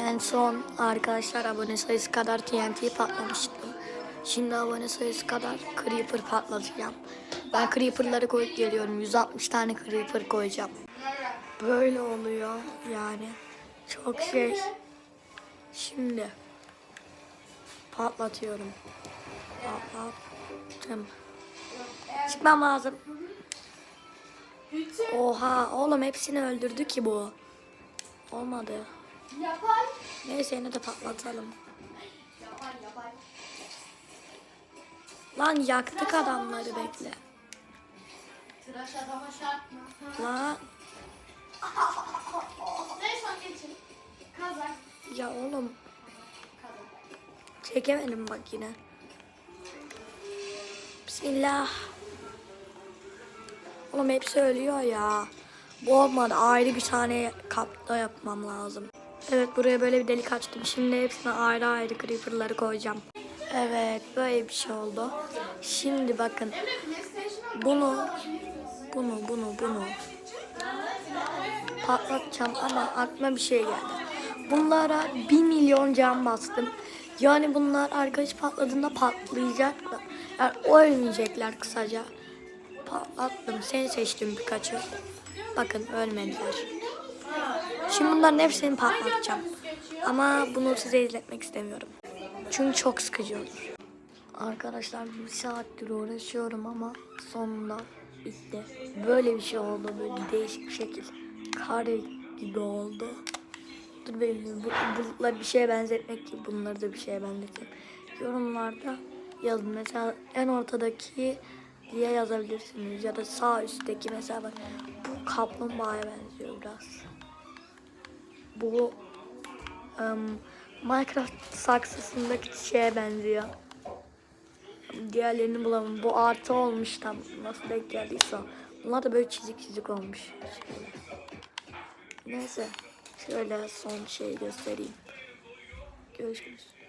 En son arkadaşlar abone sayısı kadar TNT patlamıştım. Şimdi abone sayısı kadar Creeper patlatacağım. Ben Creeper'ları koyup geliyorum. 160 tane Creeper koyacağım. Böyle oluyor yani. Çok şey. Şimdi patlatıyorum. Patlattım. Çıkmam lazım. Oha oğlum hepsini öldürdü ki bu. Olmadı. Yapar. Neyse yine de patlatalım. Yapar yapar. Lan yaktık adamları bekle. Tıraş adama şart mı? Lan son geçin. Kazak. ya oğlum Kazak. çekemedim bak yine. Bismillah. Oğlum hepsi ölüyor ya. Bu olmadı. Ayrı bir tane kapta yapmam lazım. Evet buraya böyle bir delik açtım. Şimdi hepsine ayrı ayrı creeper'ları koyacağım. Evet böyle bir şey oldu. Şimdi bakın bunu bunu bunu bunu patlatacağım ama aklıma bir şey geldi. Bunlara 1 milyon can bastım. Yani bunlar arkadaş patladığında patlayacaklar. Yani ölmeyecekler kısaca. Patlattım. Seni seçtim birkaçı. Bakın ölmediler. Şimdi bunların hepsini patlatacağım. Ama bunu size izletmek istemiyorum. Çünkü çok sıkıcı olur. Arkadaşlar bir saattir uğraşıyorum ama sonunda bitti. Böyle bir şey oldu. Böyle değişik bir şekil. Kare gibi oldu. Dur benim bu bulutları bir şeye benzetmek gibi bunları da bir şeye benzeteyim. Yorumlarda yazın. Mesela en ortadaki diye yazabilirsiniz. Ya da sağ üstteki mesela bak bu kaplumbağaya benziyor biraz. Bu em, Minecraft saksısındaki şeye benziyor. Diğerlerini bulamam. Bu artı olmuş tam. Nasıl denk geldiyse. Bunlar da böyle çizik çizik olmuş. Şöyle. Neyse. Şöyle son şeyi göstereyim. Görüşürüz.